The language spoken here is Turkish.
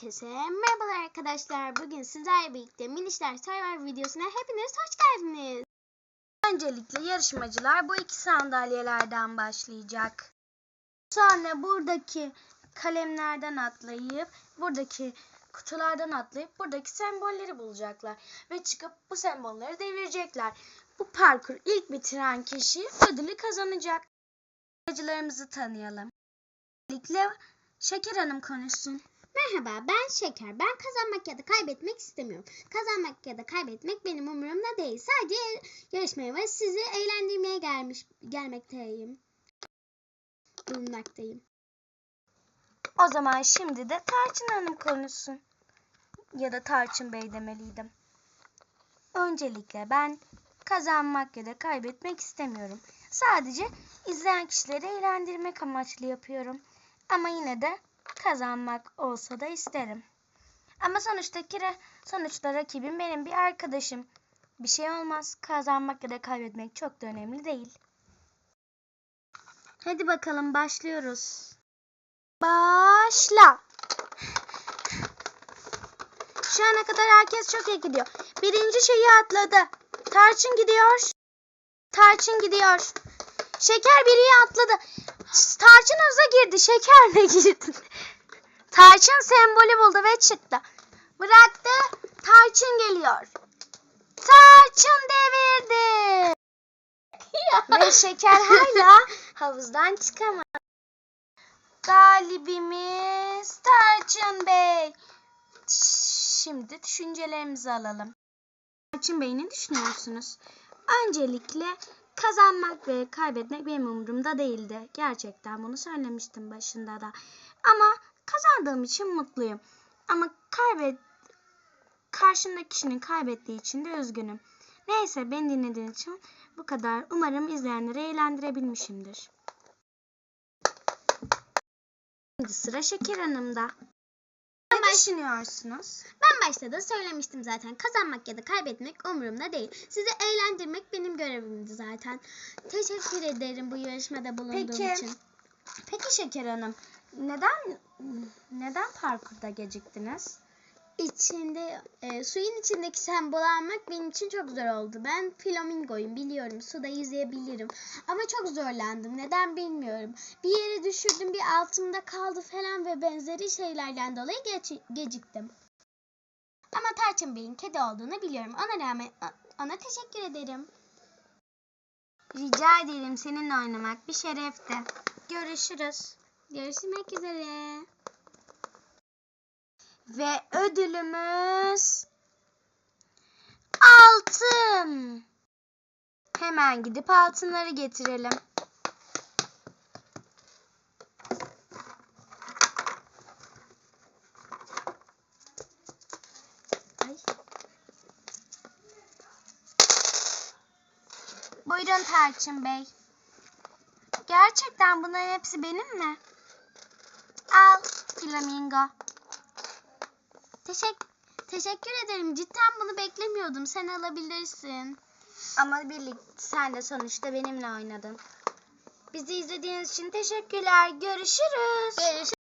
Herkese merhabalar arkadaşlar. Bugün sizlerle birlikte Minişler Survivor videosuna hepiniz hoş geldiniz. Öncelikle yarışmacılar bu iki sandalyelerden başlayacak. Sonra buradaki kalemlerden atlayıp buradaki kutulardan atlayıp buradaki sembolleri bulacaklar ve çıkıp bu sembolleri devirecekler. Bu parkur ilk bitiren kişi ödülü kazanacak. Yarışmacılarımızı tanıyalım. Öncelikle Şeker Hanım konuşsun. Merhaba ben Şeker. Ben kazanmak ya da kaybetmek istemiyorum. Kazanmak ya da kaybetmek benim umurumda değil. Sadece yarışmaya ve sizi eğlendirmeye gelmiş gelmekteyim. Bulunmaktayım. O zaman şimdi de Tarçın Hanım konuşsun. Ya da Tarçın Bey demeliydim. Öncelikle ben kazanmak ya da kaybetmek istemiyorum. Sadece izleyen kişileri eğlendirmek amaçlı yapıyorum. Ama yine de kazanmak olsa da isterim. Ama sonuçta kira, sonuçta rakibim benim bir arkadaşım. Bir şey olmaz. Kazanmak ya da kaybetmek çok da önemli değil. Hadi bakalım başlıyoruz. Başla. Şu ana kadar herkes çok iyi gidiyor. Birinci şeyi atladı. Tarçın gidiyor. Tarçın gidiyor. Şeker biriyi atladı. Tarçın hıza girdi. Şeker de girdi. Tarçın sembolü buldu ve çıktı. Bıraktı. Tarçın geliyor. Tarçın devirdi. ve şeker hala havuzdan çıkamadı. Galibimiz Tarçın Bey. Şimdi düşüncelerimizi alalım. Tarçın Bey ne düşünüyorsunuz? Öncelikle kazanmak ve kaybetmek benim umurumda değildi. Gerçekten bunu söylemiştim başında da. Ama kazandığım için mutluyum. Ama kaybet karşımdaki kişinin kaybettiği için de üzgünüm. Neyse beni dinlediğiniz için bu kadar. Umarım izleyenleri eğlendirebilmişimdir. Şimdi sıra Şeker Hanım'da. Ne düşünüyorsunuz? Ben başta da söylemiştim zaten. Kazanmak ya da kaybetmek umurumda değil. Sizi eğlendirmek benim görevimdi zaten. Teşekkür ederim bu yarışmada bulunduğum Peki. için. Peki Şeker Hanım, neden neden parkurda geciktiniz? İçinde e, suyun içindeki sembol almak benim için çok zor oldu. Ben flamingoyum biliyorum. Suda yüzeyebilirim. Ama çok zorlandım. Neden bilmiyorum. Bir yere düşürdüm bir altımda kaldı falan ve benzeri şeylerden dolayı geç- geciktim. Ama Tarçın Bey'in kedi olduğunu biliyorum. Ona rağmen ona teşekkür ederim. Rica ederim seninle oynamak bir şerefti. Görüşürüz. Görüşmek üzere. Ve ödülümüz altın. Hemen gidip altınları getirelim. Buyurun Tarçın Bey. Gerçekten bunların hepsi benim mi? Al flamingo. Teşekkür Teşekkür ederim. Cidden bunu beklemiyordum. Sen alabilirsin. Ama birlikte sen de sonuçta benimle oynadın. Bizi izlediğiniz için teşekkürler. Görüşürüz. Görüşürüz.